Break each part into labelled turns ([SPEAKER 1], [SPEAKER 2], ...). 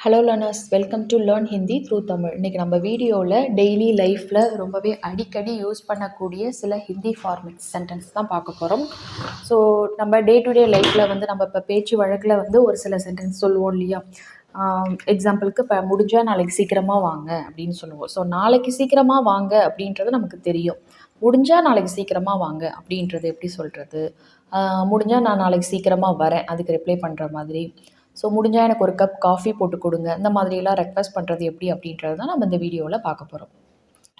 [SPEAKER 1] Hello learners welcome to learn Hindi through Tamil இன்றைக்கி நம்ம வீடியோவில் டெய்லி லைஃப்பில் ரொம்பவே அடிக்கடி யூஸ் பண்ணக்கூடிய சில ஹிந்தி ஃபார்மேட் சென்டென்ஸ் தான் பார்க்க போகிறோம் ஸோ நம்ம டே டு டே லைஃப்பில் வந்து நம்ம இப்போ பேச்சு வழக்கில் வந்து ஒரு சில சென்டென்ஸ் சொல்லுவோம் இல்லையா? எக்ஸாம்பிளுக்கு இப்போ முடிஞ்சால் நாளைக்கு சீக்கிரமாக வாங்க அப்படின்னு சொல்லுவோம். ஸோ நாளைக்கு சீக்கிரமாக வாங்க அப்படின்றது நமக்கு தெரியும். முடிஞ்சால் நாளைக்கு சீக்கிரமாக வாங்க அப்படின்றது எப்படி சொல்கிறது முடிஞ்சால் நான் நாளைக்கு சீக்கிரமாக வரேன் அதுக்கு ரிப்ளை பண்ணுற மாதிரி. ஸோ முடிஞ்சால் எனக்கு ஒரு கப் காஃபி போட்டு கொடுங்க. இந்த மாதிரியெல்லாம் ரெக்வஸ்ட் பண்ணுறது எப்படி அப்படின்றது தான் நம்ம இந்த வீடியோவில் பார்க்க போகிறோம்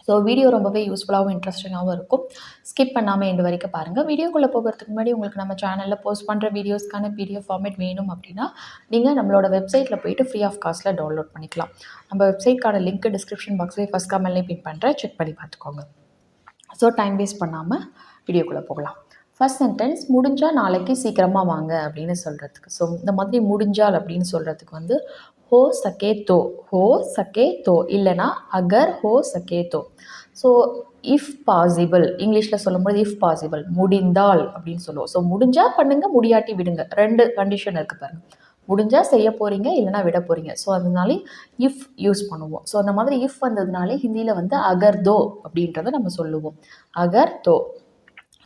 [SPEAKER 1] ஸோ வீடியோ ரொம்பவே யூஸ்ஃபுல்லாகவும் இன்ட்ரெஸ்டிங்காகவும் இருக்கும். ஸ்கிப் பண்ணாமல் எண்டு வரைக்கும் பாருங்கள் வீடியோக்குள்ளே போகிறதுக்கு முன்னாடி உங்களுக்கு நம்ம சேனலில் போஸ்ட் பண்ணுற வீடியோஸ்க்கான பிடிஎஃப் ஃபார்மேட் வேணும் அப்படின்னா நீங்கள் நம்மளோட வெப்சைட்டில் போயிட்டு ஃப்ரீ ஆஃப் காஸ்ட்டில் டவுன்லோட் பண்ணிக்கலாம். நம்ம வெப்சைட்க்கான லிங்க் டிஸ்கிரிப்ஷன் பாக்ஸ்லேயே ஃபஸ்ட் கமெண்ட்லேயும் பின் பண்ணுறேன் செக் பண்ணி பார்த்துக்கோங்க. ஸோ டைம் வேஸ்ட் பண்ணாமல் வீடியோக்குள்ளே போகலாம். ஃபஸ்ட் சென்டென்ஸ் முடிஞ்சால் நாளைக்கு சீக்கிரமாக வாங்க அப்படின்னு சொல்கிறதுக்கு ஸோ இந்த மாதிரி முடிஞ்சால் அப்படின்னு சொல்கிறதுக்கு வந்து ஹோ சகே தோ ஹோ சகே தோ இல்லைனா அகர் ஹோ சகே தோ ஸோ இஃப் பாசிபிள் இங்கிலீஷில் சொல்லும்போது இஃப் பாசிபிள் முடிந்தால் அப்படின்னு சொல்லுவோம். ஸோ முடிஞ்சால் பண்ணுங்கள் முடியாட்டி விடுங்க ரெண்டு கண்டிஷன் இருக்குது பாருங்கள் முடிஞ்சால் செய்ய போகிறீங்க இல்லைனா விட போகிறீங்க ஸோ அதனால இஃப் யூஸ் பண்ணுவோம். ஸோ அந்த மாதிரி இஃப் வந்ததுனாலே ஹிந்தியில் வந்து அகர் தோ அப்படின்றத நம்ம சொல்லுவோம். அகர் தோ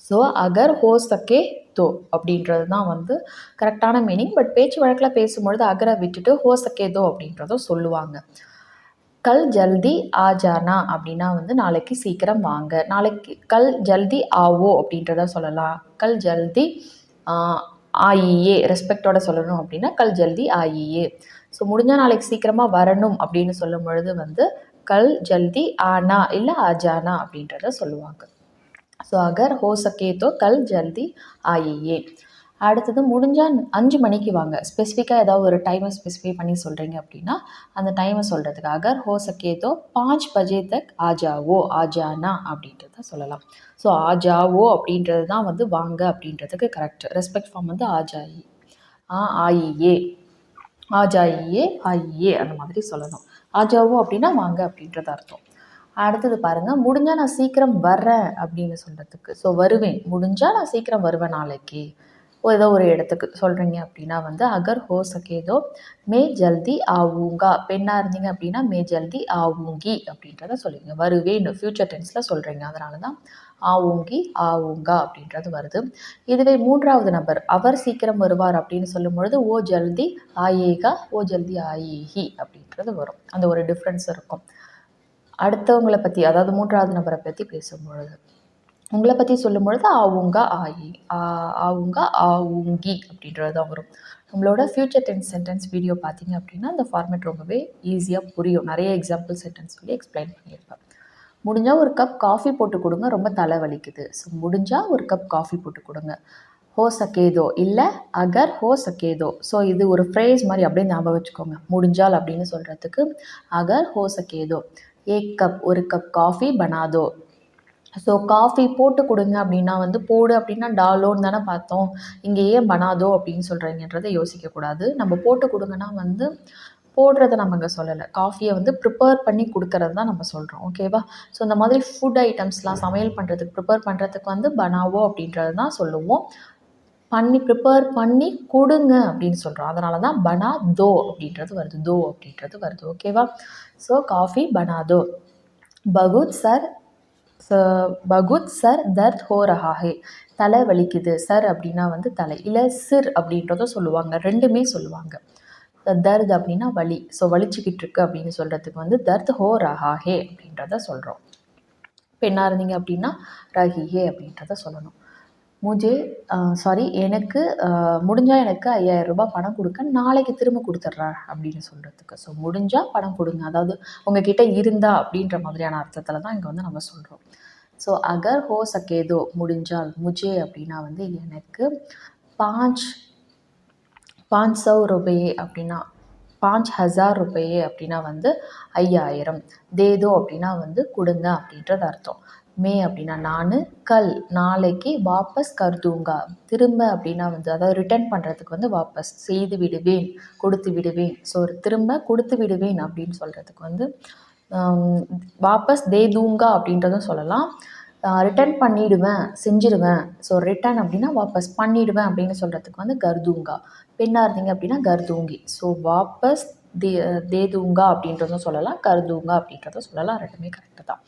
[SPEAKER 1] ஸோ அகர் ஹோ சக்கே தோ அப்படின்றது தான் வந்து கரெக்டான மீனிங் பட் பேச்சு வழக்கில் பேசும்பொழுது அகரை விட்டுட்டு ஹோ சக்கே தோ அப்படின்றதும் சொல்லுவாங்க. கல் ஜல்தி ஆஜானா அப்படின்னா வந்து நாளைக்கு சீக்கிரம் வாங்க. நாளைக்கு கல் ஜல்தி ஆவோ அப்படின்றத சொல்லலாம். கல் ஜல்தி ஆயியே ரெஸ்பெக்டோட சொல்லணும் அப்படின்னா கல் ஜல்தி ஆயியே. ஸோ முடிஞ்சால் நாளைக்கு சீக்கிரமாக வரணும் அப்படின்னு சொல்லும் பொழுது வந்து கல் ஜல்தி ஆனா இல்லை ஆஜானா அப்படின்றத சொல்லுவாங்க. ஸோ அகர் ஹோ சக்கே தோ கல் ஜல்தி ஆயியே. அடுத்தது முடிஞ்சால் அஞ்சு மணிக்கு வாங்க. ஸ்பெசிஃபிக்காக ஏதாவது ஒரு டைமை ஸ்பெசிஃபை பண்ணி சொல்கிறீங்க அப்படின்னா அந்த டைமை சொல்கிறதுக்கு அகர் ஹோ சக்கே தோ பாஞ்ச் பஜே தக் ஆஜாவோ ஆஜானா அப்படின்றத சொல்லலாம். ஸோ ஆஜாவோ அப்படின்றது தான் வந்து வாங்க அப்படின்றதுக்கு கரெக்ட் ரெஸ்பெக்ட் ஃபார்ம் வந்து ஆஜாயி ஆ ஆயியே. ஆஜாயியே ஆயியே அந்த மாதிரி சொல்லணும். ஆஜாவோ அப்படின்னா வாங்க அப்படின்றது அர்த்தம். அடுத்தது பாருங்கள் முடிஞ்சால் நான் சீக்கிரம் வர்றேன் அப்படின்னு சொல்கிறதுக்கு ஸோ வருவேன். முடிஞ்சால் நான் சீக்கிரம் வருவேன் நாளைக்கு. ஏதோ ஒரு இடத்துக்கு சொல்கிறீங்க அப்படின்னா வந்து அகர் ஹோ சகேதோ மே ஜல்தி ஆவூங்கா. பெண்ணாக இருந்தீங்க அப்படின்னா மே ஜல்தி ஆவூங்கி அப்படின்றத சொல்லுவீங்க வருவேன் ஃப்யூச்சர் டென்ஸில் சொல்கிறீங்க அதனால தான் ஆவுங்கி ஆவூங்கா அப்படின்றது வருது. இதுவே மூன்றாவது நபர் அவர் சீக்கிரம் வருவார் அப்படின்னு சொல்லும் பொழுது ஓ ஜல்தி ஆயேகா ஓ ஜல்தி ஆயேஹி அப்படின்றது வரும். அந்த ஒரு டிஃப்ரென்ஸ் இருக்கும். அடுத்தவங்களை பற்றி அதாவது மூன்றாவது நபரை பற்றி பேசும்பொழுது உங்களை பற்றி சொல்லும் பொழுது ஆவுங்க ஆயி ஆவுங்க ஆவுங்கி அப்படின்றது தான் வரும். நம்மளோட ஃப்யூச்சர் டென்ஸ் சென்டென்ஸ் வீடியோ பார்த்தீங்க அப்படின்னா அந்த ஃபார்மேட் ரொம்பவே ஈஸியாக புரியும். நிறைய எக்ஸாம்பிள் சென்டென்ஸ் சொல்லி எக்ஸ்பிளைன் பண்ணியிருப்பேன். முடிஞ்சால் ஒரு கப் காஃபி போட்டு கொடுங்க ரொம்ப தலை வலிக்குது ஸோ முடிஞ்சால் ஒரு கப் காஃபி போட்டு கொடுங்க. ஹோ சக்கேதோ இல்லை அகர் ஹோ சக்கேதோ ஸோ இது ஒரு ஃப்ரேஸ் மாதிரி அப்படியே ஞாபகம் வச்சுக்கோங்க. முடிஞ்சால் அப்படின்னு சொல்கிறதுக்கு அகர் ஹோ சக்கேதோ ஏக் கப் ஒரு கப் காஃபி பனாதோ. ஸோ காஃபி போட்டு கொடுங்க அப்படின்னா வந்து போடு அப்படின்னா டாலோன்னு தானே பார்த்தோம். இங்கே ஏன் பனாதோ அப்படின்னு சொல்கிறீங்கன்றதை யோசிக்கக்கூடாது நம்ம போட்டு கொடுங்கன்னா வந்து போடுறத நம்ம இங்கே சொல்லலை. காஃபியை வந்து ப்ரிப்பேர் பண்ணி கொடுக்கறது தான் நம்ம சொல்கிறோம் ஓகேவா ஸோ இந்த மாதிரி ஃபுட் ஐட்டம்ஸ்லாம் சமையல் பண்ணுறதுக்கு ப்ரிப்பேர் பண்ணுறதுக்கு வந்து பனாவோ அப்படின்றது தான் சொல்லுவோம். பண்ணி ப்ரிப்பேர் பண்ணி கொடுங்க அப்படின்னு சொல்கிறோம் அதனால தான் பனா தோ அப்படின்றது வருது. தோ அப்படின்றது வருது. ஓகேவா ஸோ காஃபி பனா தோ. பகுத் சார் பகுத் சர் தர்த் ஹோ ரஹாஹே. தலை வலிக்குது. சர் அப்படின்னா வந்து தலை. இல்லை சிர் அப்படின்றதும் சொல்லுவாங்க. ரெண்டுமே சொல்லுவாங்க. தர்த் அப்படின்னா வலி. ஸோ வலிச்சுக்கிட்டு இருக்கு அப்படின்னு சொல்கிறதுக்கு வந்து தர்த் ஹோ ரஹாஹே அப்படின்றத சொல்கிறோம் பெண்ணாக இருந்தீங்க அப்படின்னா ரஹிஹே அப்படின்றத சொல்லணும். முஜே சாரி எனக்கு முடிஞ்சால் எனக்கு ஐயாயிரம் ரூபாய் பணம் கொடுக்க நாளைக்கு திரும்ப கொடுத்துட்றேன் அப்படின்னு சொல்கிறதுக்கு ஸோ முடிஞ்சால் பணம் கொடுங்க. அதாவது உங்ககிட்ட இருந்தா அப்படின்ற மாதிரியான அர்த்தத்தில் தான் இங்கே வந்து நம்ம சொல்கிறோம் ஸோ அகர் ஹோ சகேதோ முடிஞ்சால் முஜே அப்படின்னா வந்து எனக்கு பாஞ்ச் பாஞ்ச் சௌ ரூபாயே அப்படின்னா பாஞ்ச் ஹசார் ரூபாயே அப்படின்னா வந்து ஐயாயிரம். தேதோ அப்படின்னா வந்து கொடுங்க அப்படின்றது அர்த்தம். மே அப்படின்னா நான் கல். நாளைக்கு வாபஸ் கருதுங்கா. திரும்ப அப்படின்னா வந்து அதாவது ரிட்டர்ன் பண்ணுறதுக்கு வந்து வாபஸ். செய்து விடுவேன் கொடுத்து விடுவேன். ஸோ திரும்ப கொடுத்து விடுவேன் அப்படின்னு சொல்கிறதுக்கு வந்து வாபஸ் தே தூங்கா அப்படின்றதும் சொல்லலாம். ரிட்டர்ன் பண்ணிவிடுவேன் செஞ்சிடுவேன் ஸோ ரிட்டர்ன் அப்படின்னா வாபஸ் பண்ணிவிடுவேன் அப்படின்னு சொல்கிறதுக்கு வந்து கர்தூங்கா. பெண்ணாக இருந்தீங்க அப்படின்னா கர்தூங்கி. ஸோ வாபஸ் தே தேதூங்கா அப்படின்றதும் சொல்லலாம் கர்தூங்கா அப்படின்றதும் சொல்லலாம். ரெண்டுமே கரெக்டு தான்.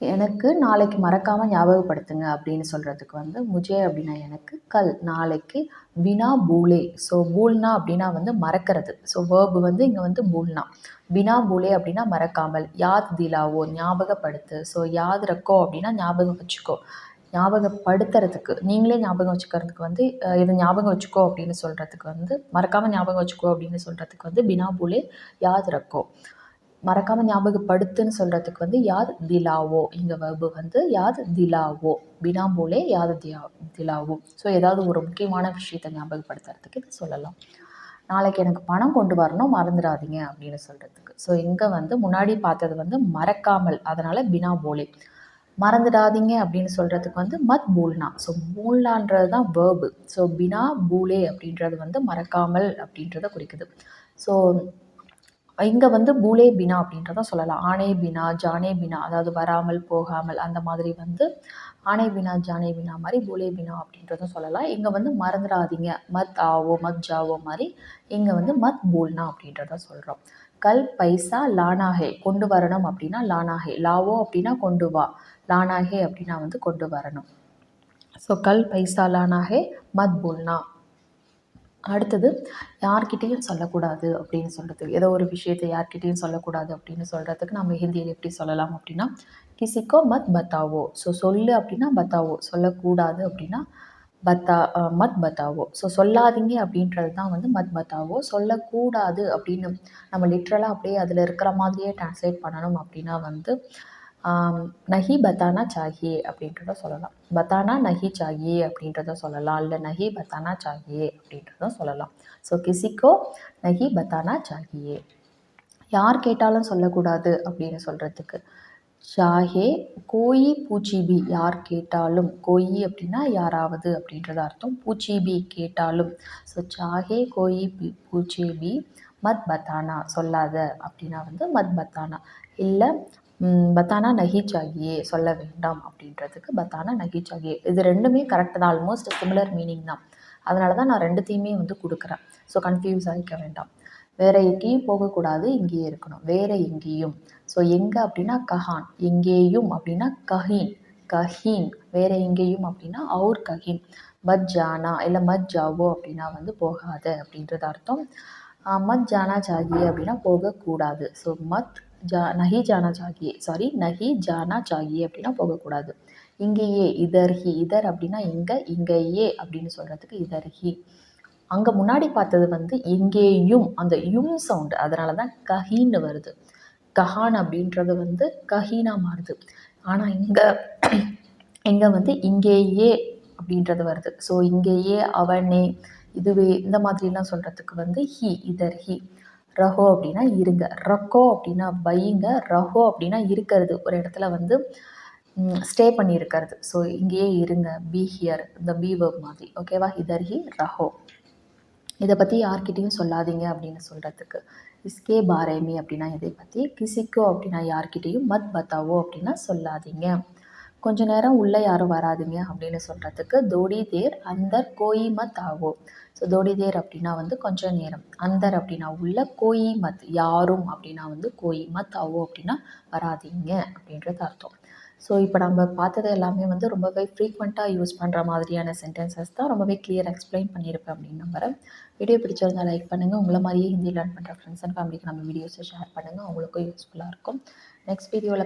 [SPEAKER 1] எனக்கு நாளைக்கு மறக்காமல் ஞாபகப்படுத்துங்க அப்படின்னு சொல்கிறதுக்கு வந்து முஜே அப்படின்னா எனக்கு கல். நாளைக்கு வினா பூலே. ஸோ பூல்னா அப்படின்னா வந்து மறக்கிறது. ஸோ வேர்பு வந்து இங்கே வந்து பூல்னா. வினா பூலே அப்படின்னா மறக்காமல். யாத் திலாவோ ஞாபகப்படுத்து. ஸோ யாத் ரக்கோ அப்படின்னா ஞாபகம் வச்சுக்கோ. ஞாபகப்படுத்துறதுக்கு. நீங்களே ஞாபகம் வச்சுக்கிறதுக்கு வந்து இதை ஞாபகம் வச்சுக்கோ அப்படின்னு சொல்கிறதுக்கு வந்து மறக்காமல் ஞாபகம் வச்சுக்கோ அப்படின்னு சொல்கிறதுக்கு வந்து பினா பூலே யாத் ரக்கோ. மறக்காமல் ஞாபகப்படுத்துன்னு சொல்கிறதுக்கு வந்து யாத் திலாவோ இங்கே verb வந்து யாத் திலாவோ பினா போலே யாத் தியா திலாவோ. ஸோ ஏதாவது ஒரு முக்கியமான விஷயத்தை ஞாபகப்படுத்துறதுக்கு இது சொல்லலாம். நாளைக்கு எனக்கு பணம் கொண்டு வரணும் மறந்துடாதீங்க அப்படின்னு சொல்கிறதுக்கு ஸோ இங்கே வந்து முன்னாடி பார்த்தது வந்து மறக்காமல் அதனால் பினா போலே மறந்துடாதீங்க அப்படின்னு சொல்கிறதுக்கு வந்து மத் பூல்னா. ஸோ பூல்னான்றது தான் வேர்பு ஸோ பினா பூலே அப்படின்றது வந்து மறக்காமல் அப்படின்றத குறிக்குது. ஸோ இங்கே வந்து பூலே பினா அப்படின்றத சொல்லலாம். ஆனே பினா ஜானே பினா அதாவது வராமல் போகாமல் அந்த மாதிரி வந்து ஆனே பினா ஜானே பினா மாதிரி பூலே பினா அப்படின்றதும் சொல்லலாம். இங்கே வந்து மறந்துடாதீங்க. மத் ஆவோ மத் ஜாவோ மாதிரி இங்கே வந்து மத் பூல்னா அப்படின்றத சொல்கிறோம் கல் பைசா லானாஹே கொண்டு வரணும் அப்படின்னா லானாஹே. லாவோ அப்படின்னா கொண்டு வா. லானாஹே அப்படின்னா வந்து கொண்டு வரணும். ஸோ கல் பைசா லானாஹே மத் பூல்னா அடுத்தது யார்கிட்டேயும் சொல்லக்கூடாது அப்படின்னு சொல்கிறதுக்கு ஏதோ ஒரு விஷயத்தை யார்கிட்டேயும் சொல்லக்கூடாது அப்படின்னு சொல்கிறதுக்கு நம்ம ஹிந்தியில் எப்படி சொல்லலாம் அப்படின்னா கிசிக்கோ மத் பத்தாவோ? ஸோ சொல்லு அப்படின்னா பத்தாவோ. சொல்லக்கூடாது அப்படின்னா பத்தா மத் பத்தாவோ. ஸோ சொல்லாதீங்க அப்படின்றது தான் வந்து மத் பத்தாவோ. சொல்லக்கூடாது அப்படின்னு நம்ம லிட்ரலாக அப்படியே அதில் இருக்கிற மாதிரியே ட்ரான்ஸ்லேட் பண்ணணும் அப்படின்னா வந்து நஹி பத்தானா சாஹி அப்படின்றத சொல்லலாம். பத்தானா நஹி சாஹி அப்படின்றத சொல்லலாம். இல்லை நஹி பத்தானா சாஹியே அப்படின்றத சொல்லலாம். ஸோ கிசிக்கோ நஹி பத்தானா சாஹியே யார் கேட்டாலும் சொல்லக்கூடாது அப்படின்னு சொல்கிறதுக்கு ஷாஹே கோயி பூச்சிபி யார் கேட்டாலும் கோயி அப்படின்னா யாராவது அப்படின்றது அர்த்தம். பூச்சிபி கேட்டாலும். ஸோ சாஹே கோயி பி பூச்சிபி மத் பத்தானா சொல்லாத அப்படின்னா வந்து மத் பத்தானா. இல்லை பத்தானா நகிச்சாகியே சொல்ல வேண்டாம் அப்படின்றதுக்கு பத்தானா நகிச்சாகியே. இது ரெண்டுமே கரெக்ட் தான் ஆல்மோஸ்ட் சிமிலர் மீனிங் தான். அதனால தான் நான் ரெண்டுத்தையுமே வந்து கொடுக்குறேன். ஸோ கன்ஃபியூஸ் ஆகிக்க வேண்டாம். வேற எங்கேயும் போகக்கூடாது இங்கேயே இருக்கணும். வேற எங்கேயும். ஸோ எங்கே அப்படின்னா கஹான் எங்கேயும் அப்படின்னா கஹீன் கஹீன். வேற எங்கேயும் அப்படின்னா அவுர் கஹீன். மத் ஜானா இல்லை மத் ஜாவோ அப்படின்னா வந்து போகாத அப்படின்றது அர்த்தம். மத் ஜானா ஜாகி அப்படின்னா போகக்கூடாது. ஸோ மத் ஜா நஹி ஜானா ஜாகியே சாரி நஹி ஜானா ஜாகியே அப்படின்னா போகக்கூடாது. இங்கேயே இதர்ஹி இதர் அப்படின்னா இங்கே இங்கேயே அப்படின்னு சொல்கிறதுக்கு இதர்ஹி அங்கே முன்னாடி பார்த்தது வந்து எங்கேயும் அந்த யும் சவுண்டு அதனால தான் கஹின்னு வருது. கஹான் அப்படின்றது வந்து கஹீனா மாறுது. ஆனால் இங்கே இங்கே வந்து இங்கேயே அப்படின்றது வருது. ஸோ இங்கேயே அவனே இதுவே இந்த மாதிரிலாம் சொல்கிறதுக்கு வந்து ஹி இதர் ஹி. ரஹோ அப்படின்னா இருங்க. ரக்கோ அப்படின்னா பையுங்க ரஹோ அப்படின்னா இருக்கிறது. ஒரு இடத்துல வந்து ஸ்டே பண்ணி இருக்கிறது ஸோ இங்கேயே இருங்க. பி ஹியர் இந்த பி மாதிரி. ஓகேவா இதர் ஹி ரஹோ. இதை பற்றி யார்கிட்டயும் சொல்லாதீங்க அப்படின்னு சொல்கிறதுக்கு இஸ்கே பாரேமி அப்படின்னா இதை பற்றி கிசிக்கோ அப்படின்னா யார்கிட்டயும். மத் பத்தாவோ அப்படின்னா சொல்லாதீங்க. கொஞ்ச நேரம் உள்ளே யாரும் வராதீங்க அப்படின்னு சொல்கிறதுக்கு தோடி தேர் அந்தர் கோயி மத் ஆவோ ஸோ தோடி தேர் அப்படின்னா வந்து கொஞ்ச நேரம் அந்தர் அப்படின்னா உள்ள கோயி மத் யாரும் அப்படின்னா வந்து கோயி மத் ஆவோ அப்படின்னா வராதீங்க அப்படின்றது அர்த்தம். ஸோ இப்போ நம்ம பார்த்தது எல்லாமே வந்து ரொம்பவே ஃப்ரீக்வெண்ட்டாக யூஸ் பண்ணுற மாதிரியான சென்டென்சஸ் தான் ரொம்பவே கிளியர் எக்ஸ்பிளைன் பண்ணியிருப்பேன் அப்படின்னு நம்புறேன். வீடியோ பிடிச்சிருந்தால் லைக் பண்ணுங்கள் உங்களை மாதிரியே ஹிந்தி லேர்ன் பண்ணுற ஃப்ரெண்ட்ஸ் அண்ட் ஃபேமிலிக்கு நம்ம வீடியோஸை ஷேர் பண்ணுங்கள் அவங்களுக்கும் யூஸ்ஃபுல்லாக இருக்கும். நெக்ஸ்ட் வீடியோவில்